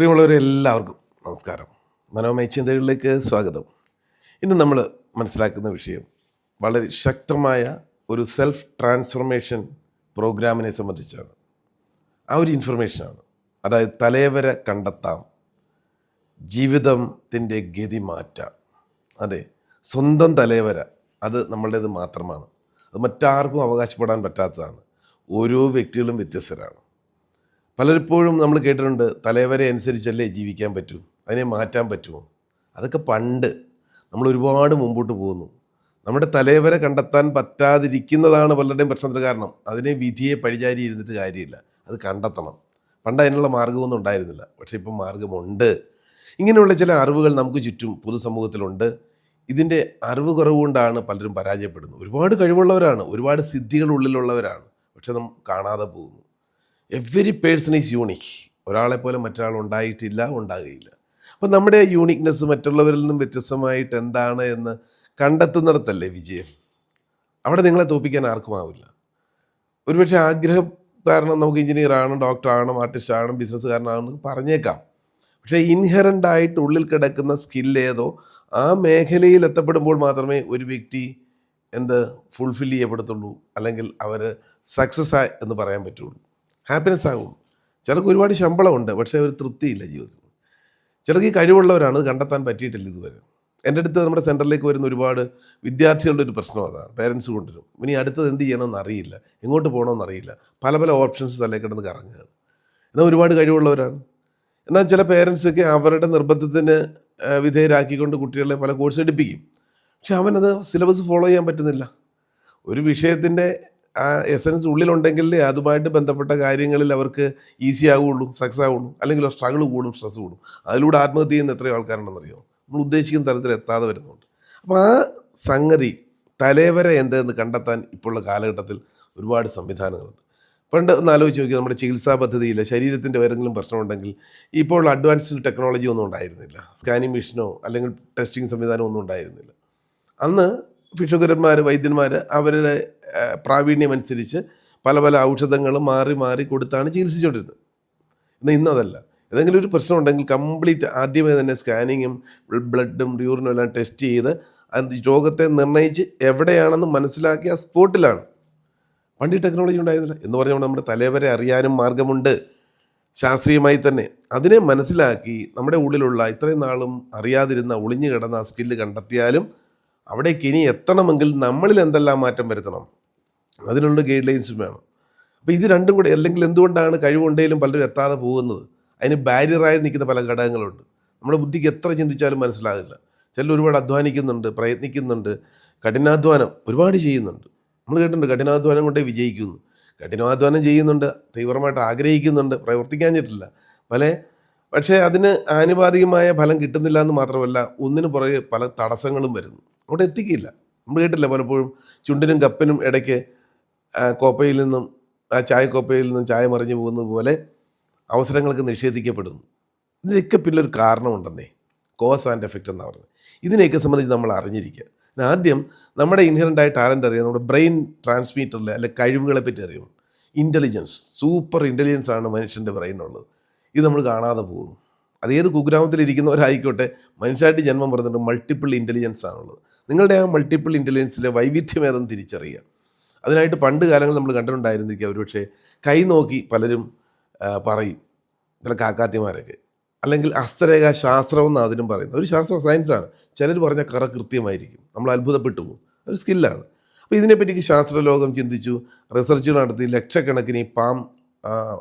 പ്രിയമുള്ളവരെ എല്ലാവർക്കും നമസ്കാരം. മനോമയ ചിന്തകളിലേക്ക് സ്വാഗതം. ഇന്ന് നമ്മൾ മനസ്സിലാക്കുന്ന വിഷയം വളരെ ശക്തമായ ഒരു സെൽഫ് ട്രാൻസ്ഫോർമേഷൻ പ്രോഗ്രാമിനെ സംബന്ധിച്ചാണ്. ആ ഒരു ഇൻഫർമേഷനാണ് അതായത് തലേവര കണ്ടെത്താം ജീവിതത്തിന്റെ ഗതി മാറ്റാം. അതെ സ്വന്തം തലേവര അത് നമ്മളുടേത് മാത്രമാണ്. അത് മറ്റാർക്കും അവകാശപ്പെടാൻ പറ്റാത്തതാണ്. ഓരോ വ്യക്തികളും വ്യത്യസ്തരാണ്. പലപ്പോഴും നമ്മൾ കേട്ടിട്ടുണ്ട് തലവരെ അനുസരിച്ചല്ലേ ജീവിക്കാൻ പറ്റൂ അതിനെ മാറ്റാൻ പറ്റുമോ? അതൊക്കെ പണ്ട് നമ്മൾ ഒരുപാട് മുമ്പോട്ട് പോകുന്നു. നമ്മുടെ തലവരെ കണ്ടെത്താൻ പറ്റാതിരിക്കുന്നതാണ് പലരുടെയും പ്രശ്നത്തിന് കാരണം. അതിനെ വിധിയെ പഴിചാരി ഇരുന്നിട്ട് കാര്യമില്ല അത് കണ്ടെത്തണം. പണ്ട് അതിനുള്ള മാർഗമൊന്നും ഉണ്ടായിരുന്നില്ല പക്ഷേ ഇപ്പം മാർഗമുണ്ട് ഇങ്ങനെയുള്ള ചില അറിവുകൾ നമുക്ക് ചുറ്റും പൊതുസമൂഹത്തിലുണ്ട്. ഇതിന്റെ അറിവ് കുറവുകൊണ്ടാണ് പലരും പരാജയപ്പെടുന്നത്. ഒരുപാട് കഴിവുള്ളവരാണ് ഒരുപാട് സിദ്ധികൾ ഉള്ളിലുള്ളവരാണ് പക്ഷെ നാം കാണാതെ പോകുന്നു. എവരി പേഴ്സൺ ഈസ് യൂണിക് ഒരാളെ പോലെ മറ്റൊരാൾ ഉണ്ടായിട്ടില്ല ഉണ്ടാകുകയില്ല. അപ്പം നമ്മുടെ യൂണിക്നെസ് മറ്റുള്ളവരിൽ നിന്നും വ്യത്യസ്തമായിട്ട് എന്താണ് എന്ന് കണ്ടെത്തുന്നിടത്തല്ലേ വിജയം? അവിടെ നിങ്ങളെ തോപ്പിക്കാൻ ആർക്കും ആവില്ല. ഒരുപക്ഷെ ആഗ്രഹം കാരണം നമുക്ക് എഞ്ചിനീയർ ആണ് ഡോക്ടർ ആണ് ആർട്ടിസ്റ്റ് ആണ് ബിസിനസ്സുകാരനാകണം പറഞ്ഞേക്കാം. പക്ഷേ ഇൻഹെറന്റ് ആയിട്ട് ഉള്ളിൽ കിടക്കുന്ന സ്കില്ലേതോ ആ മേഖലയിൽ എത്തപ്പെടുമ്പോൾ മാത്രമേ ഒരു വ്യക്തി എന്ത് ഫുൾഫിൽ ചെയ്യപ്പെടത്തുള്ളൂ അല്ലെങ്കിൽ അവർ സക്സസ് ആയി എന്ന് പറയാൻ പറ്റുള്ളൂ. ഹാപ്പിനെസ് ആകും. ചിലർക്ക് ഒരുപാട് ശമ്പളമുണ്ട് പക്ഷേ ഒരു തൃപ്തിയില്ല ജീവിതത്തിൽ. ചിലർക്ക് ഈ കഴിവുള്ളവരാണ് അത് കണ്ടെത്താൻ പറ്റിയിട്ടില്ല ഇതുവരെ. എന്റെ അടുത്ത് നമ്മുടെ സെന്ററിലേക്ക് വരുന്ന ഒരുപാട് വിദ്യാർത്ഥികളുടെ ഒരു പ്രശ്നം അതാണ് പേരൻസ് കൊണ്ടുവരും. ഇനി അടുത്തത് എന്ത് ചെയ്യണമെന്ന് അറിയില്ല എങ്ങോട്ട് പോകണമെന്ന് അറിയില്ല. പല പല ഓപ്ഷൻസ് തലേ കിടന്ന് കറങ്ങുകയാണ്. എന്നാൽ ഒരുപാട് കഴിവുള്ളവരാണ്. എന്നാൽ ചില പേരൻസൊക്കെ അവരുടെ നിർബന്ധത്തിന് വിധേയരാക്കിക്കൊണ്ട് കുട്ടികളെ പല കോഴ്സ് എടുപ്പിക്കും. പക്ഷെ അവനത് സിലബസ് ഫോളോ ചെയ്യാൻ പറ്റുന്നില്ല. ഒരു വിഷയത്തിന്റെ ആ എസൻസ് ഉള്ളിലുണ്ടെങ്കിൽ അതുമായിട്ട് ബന്ധപ്പെട്ട കാര്യങ്ങളിൽ അവർക്ക് ഈസി ആവുള്ളൂ സക്സസ് ആവുള്ളൂ അല്ലെങ്കിൽ സ്ട്രഗിൾ കൂടും സ്ട്രെസ് കൂടും. അതിലൂടെ ആത്മഹത്യ ചെയ്യുന്ന എത്രയോ ആൾക്കാരുണ്ടെന്നറിയോ? നമ്മൾ ഉദ്ദേശിക്കുന്ന തരത്തിൽ എത്താതെ വരുന്നുണ്ട്. അപ്പോൾ ആ സംഗതി തലേവര എന്തെന്ന് കണ്ടെത്താൻ ഇപ്പോഴുള്ള കാലഘട്ടത്തിൽ ഒരുപാട് സംവിധാനങ്ങളുണ്ട്. പണ്ട് ഒന്ന് ആലോചിച്ച് നോക്കി നമ്മുടെ ചികിത്സാ പദ്ധതിയിൽ ശരീരത്തിന്റെ ഏതെങ്കിലും പ്രശ്നമുണ്ടെങ്കിൽ ഇപ്പോൾ അഡ്വാൻസ്ഡ് ടെക്നോളജി ഒന്നും ഉണ്ടായിരുന്നില്ല. സ്കാനിങ് മെഷീനോ അല്ലെങ്കിൽ ടെസ്റ്റിംഗ് സംവിധാനമോ ഒന്നും ഉണ്ടായിരുന്നില്ല. അന്ന് ഭിക്ഷുക്കരന്മാർ വൈദ്യന്മാർ അവരുടെ പ്രാവീണ്യം പ്രാവീണ്യമനുസരിച്ച് പല പല ഔഷധങ്ങളും മാറി മാറി കൊടുത്താണ് ചികിത്സിച്ചുകൊണ്ടിരുന്നത്. എന്നാൽ ഇന്നതല്ല. ഏതെങ്കിലും ഒരു പ്രശ്നം ഉണ്ടെങ്കിൽ കംപ്ലീറ്റ് ആദ്യമേ തന്നെ സ്കാനിങ്ങും ബ്ലഡും യൂറിനും എല്ലാം ടെസ്റ്റ് ചെയ്ത് അത് രോഗത്തെ നിർണയിച്ച് എവിടെയാണെന്ന് മനസ്സിലാക്കി ആ സ്പോട്ടിലാണ്. പണ്ട് ടെക്നോളജി ഉണ്ടായിരുന്നില്ല. എന്ന് പറഞ്ഞുകൊണ്ട് നമ്മുടെ തലവരെ അറിയാനും മാർഗമുണ്ട്. ശാസ്ത്രീയമായി തന്നെ അതിനെ മനസ്സിലാക്കി നമ്മുടെ ഉള്ളിലുള്ള ഇത്രയും നാളും അറിയാതിരുന്ന ഒളിഞ്ഞു കിടന്ന ആ സ്കില്ല് കണ്ടെത്തിയാലും അവിടേക്ക് ഇനി എത്തണമെങ്കിൽ നമ്മളിൽ എന്തെല്ലാം മാറ്റം വരുത്തണം? അതിനുള്ള ഗൈഡ് ലൈൻസും വേണം. അപ്പോൾ ഇത് രണ്ടും കൂടെ അല്ലെങ്കിൽ എന്തുകൊണ്ടാണ് കഴിവുണ്ടെങ്കിലും പലരും എത്താതെ പോകുന്നത്? അതിന് ബാരിയറായി നിൽക്കുന്ന പല ഘടകങ്ങളുണ്ട്. നമ്മുടെ ബുദ്ധിക്ക് എത്ര ചിന്തിച്ചാലും മനസ്സിലാകില്ല. ചിലർ ഒരുപാട് അധ്വാനിക്കുന്നുണ്ട് പ്രയത്നിക്കുന്നുണ്ട് കഠിനാധ്വാനം ഒരുപാട് ചെയ്യുന്നുണ്ട്. നമ്മൾ കേട്ടിട്ടുണ്ട് കഠിനാധ്വാനം കൊണ്ടേ വിജയിക്കുന്നു. കഠിനാധ്വാനം ചെയ്യുന്നുണ്ട് തീവ്രമായിട്ട് ആഗ്രഹിക്കുന്നുണ്ട് പ്രവർത്തിക്കാഞ്ഞിട്ടില്ല പല പക്ഷേ അതിന് ആനുപാതികമായ ഫലം കിട്ടുന്നില്ല എന്ന് മാത്രമല്ല ഒന്നിനു പുറകെ പല തടസ്സങ്ങളും വരുന്നു. അവിടെ എത്തിക്കില്ല. നമ്മൾ കേട്ടില്ല പലപ്പോഴും ചുണ്ടിനും കപ്പിനും ഇടയ്ക്ക് കോപ്പയിൽ നിന്നും ആ ചായക്കോപ്പയിൽ നിന്നും ചായ മറിഞ്ഞു പോകുന്നത് പോലെ അവസരങ്ങൾക്ക് നിഷേധിക്കപ്പെടുന്നു. ഇതിനൊക്കെ പിന്നെ ഒരു കാരണമുണ്ടെന്നേ. കോസ് ആൻഡ് എഫക്റ്റ് എന്നാണ് പറയുന്നത്. ഇതിനെയൊക്കെ സംബന്ധിച്ച് നമ്മൾ അറിഞ്ഞിരിക്കുക. ആദ്യം നമ്മുടെ ഇൻഹറന്റ് ആയ ടാലന്റ് അറിയാം. നമ്മുടെ ബ്രെയിൻ ട്രാൻസ്മീറ്ററിൽ അല്ലെ കഴിവുകളെ പറ്റി അറിയും. ഇന്റലിജൻസ് സൂപ്പർ ഇന്റലിജൻസ് ആണ് മനുഷ്യന്റെ ബ്രെയിനുള്ളത് ഇത് നമ്മൾ കാണാതെ പോകുന്നു. അതേത് കുഗ്രാമത്തിലിരിക്കുന്നവരായിക്കോട്ടെ മനുഷ്യരായിട്ട് ജന്മം പറഞ്ഞിട്ട് മൾട്ടിപ്പിൾ ഇന്റലിജൻസ് ആണുള്ളത്. നിങ്ങളുടെ ആ മൾട്ടിപ്പിൾ ഇന്റലിജൻസിലെ വൈവിധ്യം ഏതെന്ന് തിരിച്ചറിയുക. അതിനായിട്ട് പണ്ട് കാലങ്ങൾ നമ്മൾ കണ്ടിട്ടുണ്ടായിരുന്നിരിക്കുക ഒരുപക്ഷെ കൈ നോക്കി പലരും പറയും. ചില കാക്കാത്തിമാരൊക്കെ. അല്ലെങ്കിൽ ഹസ്തരേഖ ശാസ്ത്രം എന്ന് അതിനും പറയുന്നത് ഒരു ശാസ്ത്ര സയൻസാണ് ചിലർ പറഞ്ഞ കറ കൃത്യമായിരിക്കും. നമ്മൾ അത്ഭുതപ്പെട്ടു പോകും. ഒരു സ്കില്ലാണ് അപ്പോൾ ഇതിനെപ്പറ്റി ശാസ്ത്രലോകം ചിന്തിച്ചു. റിസർച്ച് നടത്തി ലക്ഷക്കണക്കിന് ഈ പാം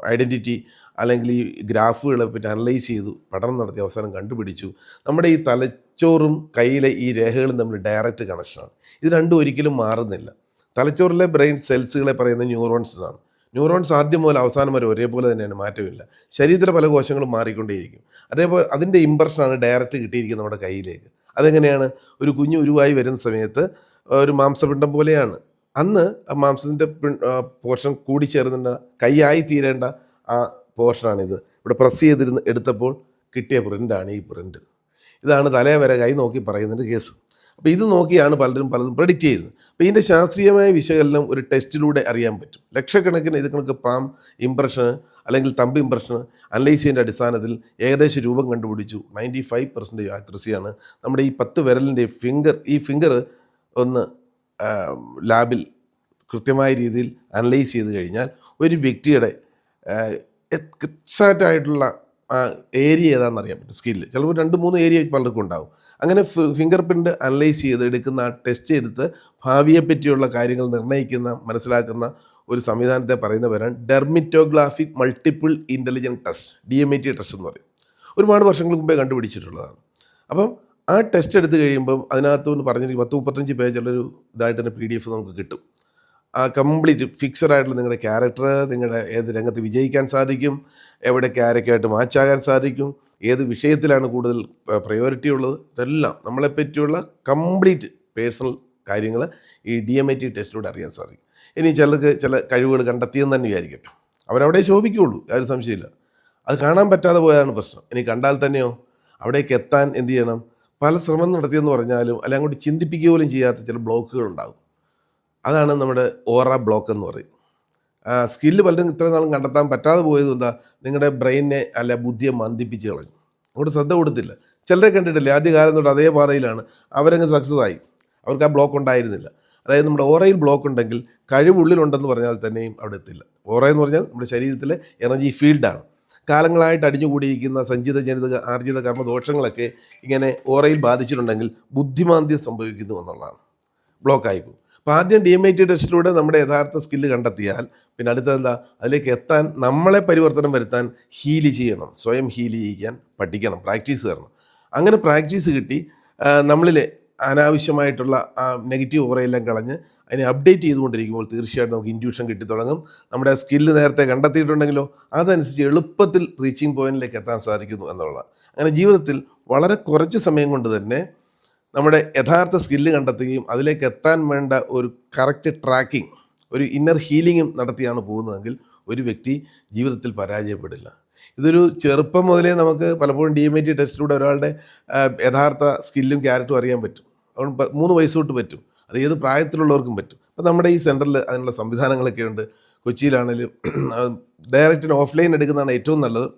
ഐഡന്റിറ്റി അല്ലെങ്കിൽ ഈ ഗ്രാഫുകളെ പറ്റി അനലൈസ് ചെയ്തു പഠനം നടത്തി അവസാനം കണ്ടുപിടിച്ചു. നമ്മുടെ ഈ തലച്ചോറും കയ്യിലെ ഈ രേഖകളും തമ്മിൽ ഡയറക്റ്റ് കണക്ഷനാണ് ഇത് രണ്ടും ഒരിക്കലും മാറുന്നില്ല. തലച്ചോറിലെ ബ്രെയിൻ സെൽസുകളെ പറയുന്ന ന്യൂറോൺസിനാണ് ന്യൂറോൺസ് ആദ്യം മുതൽ അവസാനം വരെ ഒരേപോലെ തന്നെയാണ് മാറ്റമില്ല. ശരീരത്തിലെ പല കോശങ്ങളും മാറിക്കൊണ്ടേയിരിക്കും. അതേപോലെ അതിന്റെ ഇമ്പ്രഷനാണ് ഡയറക്റ്റ് കിട്ടിയിരിക്കുന്നത് നമ്മുടെ കയ്യിലേക്ക് അതെങ്ങനെയാണ്? ഒരു കുഞ്ഞു ഉരുവായി വരുന്ന സമയത്ത് ഒരു മാംസപിണ്ഡം പോലെയാണ്. അന്ന് മാംസത്തിന്റെ പോർഷൻ കൂടിച്ചേർന്നിട്ട് കൈയായി തീരേണ്ട ആ പോർഷനാണിത്. ഇവിടെ പ്രസ് ചെയ്തിരുന്ന് എടുത്തപ്പോൾ കിട്ടിയ പ്രിന്റാണ് ഈ പ്രിന്റ് ഇതാണ് തലേ വരെ കൈ നോക്കി പറയുന്നതിന്റെ കേസ്. അപ്പോൾ ഇത് നോക്കിയാണ് പലരും പലതും പ്രഡിക്റ്റ് ചെയ്യുന്നത്. അപ്പോൾ ഇതിന്റെ ശാസ്ത്രീയമായ വിശകലനം ഒരു ടെസ്റ്റിലൂടെ അറിയാൻ പറ്റും. ലക്ഷക്കണക്കിന് ഇത് കണക്ക് പാം ഇംപ്രഷന് അല്ലെങ്കിൽ തമ്പ് ഇംപ്രഷന് അനലൈസ് ചെയ്യുന്ന അടിസ്ഥാനത്തിൽ ഏകദേശം രൂപം കണ്ടുപിടിച്ചു. നയന്റി ഫൈവ് പെർസെന്റേജ് ആക്യുറസിയാണ് നമ്മുടെ ഈ പത്ത് വിരലിന്റെ ഫിംഗർ ഈ ഫിംഗർ ഒന്ന് ലാബിൽ കൃത്യമായ രീതിയിൽ അനലൈസ് ചെയ്ത് കഴിഞ്ഞാൽ ഒരു വ്യക്തിയുടെ എക്സാക്റ്റ് ആയിട്ടുള്ള ഏരിയ ഏതാണെന്ന് അറിയാൻ പറ്റും സ്കില്ല്. ചിലപ്പോൾ രണ്ട് മൂന്ന് ഏരിയ പലർക്കും ഉണ്ടാവും. അങ്ങനെ ഫിംഗർ പ്രിന്റ് അനലൈസ് ചെയ്ത് എടുക്കുന്ന ആ ടെസ്റ്റ് എടുത്ത് ഭാവിയെ പറ്റിയുള്ള കാര്യങ്ങൾ നിർണയിക്കുന്ന മനസ്സിലാക്കുന്ന ഒരു സംവിധാനത്തെ പറയുന്ന പേരാണ് dermatographic multiple intelligent test D M T test എന്ന് പറയും. ഒരുപാട് വർഷങ്ങൾക്ക് മുമ്പേ കണ്ടുപിടിച്ചിട്ടുള്ളതാണ്. അപ്പം ആ ടെസ്റ്റ് എടുത്ത് കഴിയുമ്പം അതിനകത്ത് നിന്ന് പറഞ്ഞിരിക്കും പത്ത് മുപ്പത്തഞ്ച് പേജുള്ളൊരു ഇതായിട്ട് തന്നെ പി ഡി എഫ് നമുക്ക് കിട്ടും. ആ കംപ്ലീറ്റ് ഫിക്സഡ് ആയിട്ടുള്ള നിങ്ങളുടെ ക്യാരക്ടർ നിങ്ങളുടെ ഏത് രംഗത്ത് വിജയിക്കാൻ സാധിക്കും എവിടെ ക്യാരക്ടറായിട്ട് മാച്ചാകാൻ സാധിക്കും ഏത് വിഷയത്തിലാണ് കൂടുതൽ പ്രയോറിറ്റി ഉള്ളത് ഇതെല്ലാം നമ്മളെ പറ്റിയുള്ള കംപ്ലീറ്റ് പേഴ്സണൽ കാര്യങ്ങൾ ഈ ഡി എം ഐ ടി ടെസ്റ്റിലൂടെ അറിയാൻ സാധിക്കും. ഇനി ചിലർക്ക് ചില കഴിവുകൾ കണ്ടെത്തിയെന്ന് തന്നെ വിചാരിക്കട്ടെ. അവരവിടെ ശോഭിക്കുകയുള്ളൂ ഒരു സംശയമില്ല അത് കാണാൻ പറ്റാതെ പോയതാണ് പ്രശ്നം. ഇനി കണ്ടാൽ തന്നെയോ? അവിടേക്ക് എത്താൻ എന്ത് ചെയ്യണം? പല ശ്രമം നടത്തിയെന്ന് പറഞ്ഞാലും അല്ലെങ്കിൽ അങ്ങോട്ട് ചിന്തിപ്പിക്കുക പോലും ചെയ്യാത്ത ചില ബ്ലോക്കുകൾ ഉണ്ടാകും. അതാണ് നമ്മുടെ ഓറ ബ്ലോക്ക് എന്ന് പറയും. സ്കില്ല് പലരും ഇത്ര നാളും കണ്ടെത്താൻ പറ്റാതെ പോയത് എന്താ? നിങ്ങളുടെ ബ്രെയിനെ അല്ല ബുദ്ധിയെ മന്ദിപ്പിച്ച് കളഞ്ഞു. അങ്ങോട്ട് ശ്രദ്ധ കൊടുത്തില്ല. ചിലരെ കണ്ടിട്ടില്ലേ. ആദ്യകാലം തൊട്ട് അതേ പാതയിലാണ് അവരങ്ങ് സക്സസ് ആയി. അവർക്ക് ആ ബ്ലോക്ക് ഉണ്ടായിരുന്നില്ല. അതായത് നമ്മുടെ ഓറയിൽ ബ്ലോക്ക് ഉണ്ടെങ്കിൽ കഴിവുള്ളിലുണ്ടെന്ന് പറഞ്ഞാൽ തന്നെയും അവിടെ എത്തില്ല. ഓറ എന്ന് പറഞ്ഞാൽ നമ്മുടെ ശരീരത്തിലെ എനർജി ഫീൽഡാണ് കാലങ്ങളായിട്ട് അടിഞ്ഞുകൂടിയിരിക്കുന്ന സഞ്ചിത ജനിത ആർജിത കർമ്മ ദോഷങ്ങളൊക്കെ ഇങ്ങനെ ഓറയിൽ ബാധിച്ചിട്ടുണ്ടെങ്കിൽ ബുദ്ധിമാന്ദ്യം സംഭവിക്കുന്നു എന്നുള്ളതാണ്. ബ്ലോക്കായി അപ്പോൾ ആദ്യം ഡി എം ഐ ടി ടെസ്റ്റിലൂടെ നമ്മുടെ യഥാർത്ഥ സ്കില്ല് കണ്ടെത്തിയാൽ പിന്നെ അടുത്തത് എന്താ? അതിലേക്ക് എത്താൻ നമ്മളെ പരിവർത്തനം വരുത്താൻ ഹീൽ ചെയ്യണം. സ്വയം ഹീൽ ചെയ്യാൻ പഠിക്കണം. പ്രാക്ടീസ് തരണം. അങ്ങനെ പ്രാക്ടീസ് കിട്ടി. നമ്മളിലെ അനാവശ്യമായിട്ടുള്ള ആ നെഗറ്റീവ് ഓറയെല്ലാം കളഞ്ഞ് അതിനെ അപ്ഡേറ്റ് ചെയ്തുകൊണ്ടിരിക്കുമ്പോൾ തീർച്ചയായിട്ടും നമുക്ക് ഇന്റ്യൂഷൻ കിട്ടിത്തുടങ്ങും നമ്മുടെ സ്കില്ല് നേരത്തെ കണ്ടെത്തിയിട്ടുണ്ടെങ്കിലോ അതനുസരിച്ച് എളുപ്പത്തിൽ റീച്ചിങ് പോയിന്റിലേക്ക് എത്താൻ സാധിക്കുന്നു എന്നുള്ളതാണ്. അങ്ങനെ ജീവിതത്തിൽ വളരെ കുറച്ച് സമയം കൊണ്ട് തന്നെ നമ്മുടെ യഥാർത്ഥ സ്കില്ല് കണ്ടെത്തുകയും അതിലേക്ക് എത്താൻ വേണ്ട ഒരു കറക്റ്റ് ട്രാക്കിംഗ് ഒരു ഇന്നർ ഹീലിംഗും നടത്തിയാണ് പോകുന്നതെങ്കിൽ ഒരു വ്യക്തി ജീവിതത്തിൽ പരാജയപ്പെടില്ല. ഇതൊരു ചെറുപ്പം മുതലേ നമുക്ക് പലപ്പോഴും ഡി എം ഐ ടി ടെസ്റ്റിലൂടെ ഒരാളുടെ യഥാർത്ഥ സ്കില്ലും ക്യാരക്ടറും അറിയാൻ പറ്റും. അതുകൊണ്ട് മൂന്ന് വയസ്സ് തൊട്ട് പറ്റും. അത് ഏത് പ്രായത്തിലുള്ളവർക്കും പറ്റും. അപ്പം നമ്മുടെ ഈ സെന്ററിൽ അതിനുള്ള സംവിധാനങ്ങളൊക്കെ ഉണ്ട്. കൊച്ചിയിലാണെങ്കിലും ഡയറക്റ്റിന് ഓഫ്ലൈൻ എടുക്കുന്നതാണ് ഏറ്റവും നല്ലത്.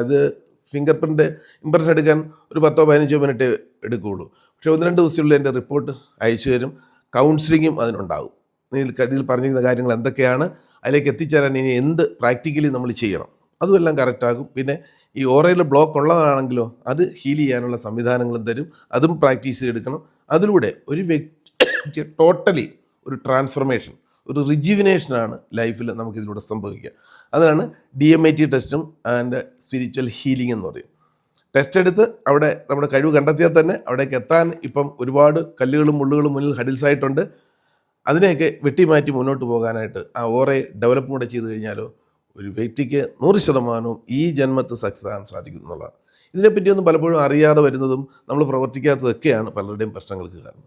ഇത് ഫിംഗർ പ്രിന്റ് ഇമ്പ്രഷൻ എടുക്കാൻ ഒരു പത്തോ പതിനഞ്ചോ മിനിറ്റ് എടുക്കുകയുള്ളൂ. പക്ഷേ ഒന്ന് രണ്ട് ദിവസത്തിനുള്ളിൽ എന്റെ റിപ്പോർട്ട് അയച്ചു തരും. കൗൺസിലിങ്ങും അതിനുണ്ടാകും. ഇതിൽ ഇതിൽ പറഞ്ഞിരിക്കുന്ന കാര്യങ്ങൾ എന്തൊക്കെയാണ്? അതിലേക്ക് എത്തിച്ചേരാൻ ഇനി എന്ത് പ്രാക്ടിക്കലി നമ്മൾ ചെയ്യണം? അതുമെല്ലാം കറക്റ്റാകും. പിന്നെ ഈ ഓറയിൽ ബ്ലോക്ക് ഉള്ളതാണെങ്കിലോ അത് ഹീൽ ചെയ്യാനുള്ള സംവിധാനങ്ങളും തരും. അതും പ്രാക്ടീസ് ചെയ്തെടുക്കണം. അതിലൂടെ ഒരു വ്യക്തി ടോട്ടലി ഒരു ട്രാൻസ്ഫർമേഷൻ ഒരു റിജുവിനേഷനാണ് ലൈഫിൽ നമുക്കിതിലൂടെ സംഭവിക്കുക. അതാണ് ഡി എം ഐ ടി ടെസ്റ്റും ആൻഡ് സ്പിരിച്വൽ ഹീലിംഗ് എന്ന് പറയും ടെസ്റ്റ് എടുത്ത് അവിടെ നമ്മുടെ കഴിവ് കണ്ടെത്തിയാൽ തന്നെ അവിടേക്ക് എത്താൻ ഇപ്പം ഒരുപാട് കല്ലുകളും മുള്ളുകളും മുന്നിൽ ഹഡിൽസായിട്ടുണ്ട്. അതിനെയൊക്കെ വെട്ടിമാറ്റി മുന്നോട്ട് പോകാനായിട്ട് ആ ഓറെ ഡെവലപ്പ് കൂടെ ചെയ്ത് കഴിഞ്ഞാലോ ഒരു വ്യക്തിക്ക് നൂറ് ശതമാനവും ഈ ജന്മത്ത് സക്സസ് ആകാൻ സാധിക്കും എന്നുള്ളതാണ്. ഇതിനെപ്പറ്റിയൊന്നും പലപ്പോഴും അറിയാതെ വരുന്നതും നമ്മൾ പ്രവർത്തിക്കാത്തതൊക്കെയാണ് പലരുടെയും പ്രശ്നങ്ങൾക്ക് കാരണം.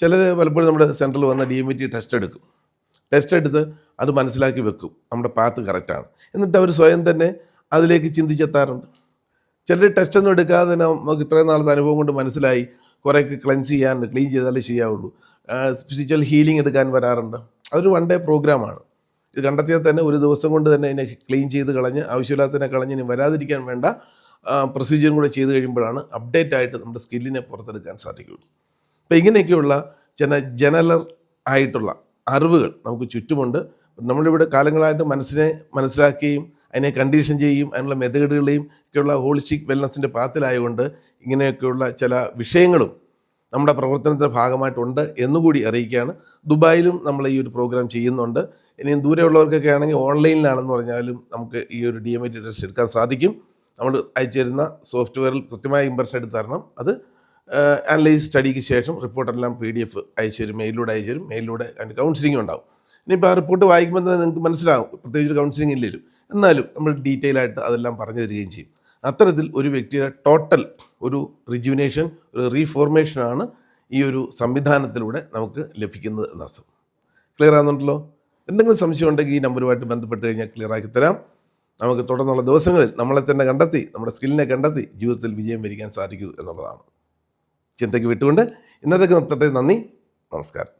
ചിലർ പലപ്പോഴും നമ്മുടെ സെൻട്രൽ വന്ന ഡി എം ടി ടെസ്റ്റ് എടുക്കും. ടെസ്റ്റ് എടുത്ത് അത് മനസ്സിലാക്കി വെക്കും. നമ്മുടെ പാത്ത് കറക്റ്റാണ് എന്നിട്ട് അവർ സ്വയം തന്നെ അതിലേക്ക് ചിന്തിച്ചെത്താറുണ്ട്. ചിലർ ടെസ്റ്റ് ഒന്നും എടുക്കാതെ തന്നെ നമുക്ക് ഇത്രയും നാളത്തെ അനുഭവം കൊണ്ട് മനസ്സിലായി. കുറേയൊക്കെ ക്ലെൻസ് ചെയ്യാൻ ക്ലീൻ ചെയ്താലേ ചെയ്യാവുള്ളൂ സ്പിരിച്വൽ ഹീലിംഗ് എടുക്കാൻ വരാറുണ്ട്. അതൊരു വൺ ഡേ പ്രോഗ്രാമാണ് ഇത് കണ്ടെത്തിയാൽ തന്നെ ഒരു ദിവസം കൊണ്ട് തന്നെ ഇതിനെ ക്ലീൻ ചെയ്ത് കളഞ്ഞ് ആവശ്യമില്ലാത്തതിനെ കളഞ്ഞ് ഇനി വരാതിരിക്കാൻ വേണ്ട പ്രൊസീജിയറും കൂടെ ചെയ്ത് കഴിയുമ്പോഴാണ് അപ്ഡേറ്റ് ആയിട്ട് നമ്മുടെ സ്കില്ലിനെ പുറത്തെടുക്കാൻ സാധിക്കുകയുള്ളൂ. അപ്പോൾ ഇങ്ങനെയൊക്കെയുള്ള ചില ജനലർ ആയിട്ടുള്ള അറിവുകൾ നമുക്ക് ചുറ്റുമുണ്ട്. നമ്മളിവിടെ കാലങ്ങളായിട്ട് മനസ്സിനെ മനസ്സിലാക്കുകയും അതിനെ കണ്ടീഷൻ ചെയ്യും അതിനുള്ള മെത്തേഡുകളെയും ഒക്കെയുള്ള ഹോളിസ്റ്റിക് വെൽനസിന്റെ പാത്തിലായതുകൊണ്ട് ഇങ്ങനെയൊക്കെയുള്ള ചില വിഷയങ്ങളും നമ്മുടെ പ്രവർത്തനത്തിന്റെ ഭാഗമായിട്ടുണ്ട് എന്നുകൂടി അറിയിക്കുകയാണ്. ദുബായിലും നമ്മൾ ഈ ഒരു പ്രോഗ്രാം ചെയ്യുന്നുണ്ട്. ഇനിയും ദൂരെയുള്ളവർക്കൊക്കെ ആണെങ്കിൽ ഓൺലൈനിലാണെന്ന് പറഞ്ഞാലും നമുക്ക് ഈ ഒരു ഡി എം ഐ ടെസ്റ്റ് എടുക്കാൻ സാധിക്കും. നമ്മൾ അയച്ചു തരുന്ന സോഫ്റ്റ്വെയറിൽ കൃത്യമായ ഇമ്പ്രഷൻ എടുത്ത് തരണം അത് അനലൈസ് സ്റ്റഡിക്ക് ശേഷം റിപ്പോർട്ടെല്ലാം പി ഡി എഫ് അയച്ചു തരും മെയിലിലൂടെ അയച്ചു തരും. അതിന്റെ കൗൺസിലിംഗ് ഉണ്ടാവും. ഇനിയിപ്പോൾ ആ റിപ്പോർട്ട് വായിക്കുമ്പോൾ തന്നെ നിങ്ങൾക്ക് മനസ്സിലാവും. പ്രത്യേകിച്ച് കൗൺസിലിംഗ് ഇല്ലെങ്കിലും എന്നാലും നമ്മൾ ഡീറ്റെയിൽ ആയിട്ട് അതെല്ലാം പറഞ്ഞു തരികയും ചെയ്യും. അത്തരത്തിൽ ഒരു വ്യക്തിയുടെ ടോട്ടൽ ഒരു റിജുവിനേഷൻ ഒരു റീഫോർമേഷനാണ് ഈ ഒരു സംവിധാനത്തിലൂടെ നമുക്ക് ലഭിക്കുന്നത് എന്നർത്ഥം. ക്ലിയർ ആകുന്നുണ്ടല്ലോ എന്തെങ്കിലും സംശയം ഉണ്ടെങ്കിൽ ഈ നമ്പറുമായിട്ട് ബന്ധപ്പെട്ട് കഴിഞ്ഞാൽ ക്ലിയർ ആക്കി തരാം. നമുക്ക് തുടർന്നുള്ള ദിവസങ്ങളിൽ നമ്മളെ തന്നെ കണ്ടെത്തി നമ്മുടെ സ്കില്ലിനെ കണ്ടെത്തി ജീവിതത്തിൽ വിജയം വരിക്കാൻ സാധിക്കൂ എന്നുള്ളതാണ്. ചിന്തയ്ക്ക് വിട്ടുകൊണ്ട് ഇന്നത്തേക്ക് നിർത്തട്ടെ. നന്ദി. നമസ്കാരം.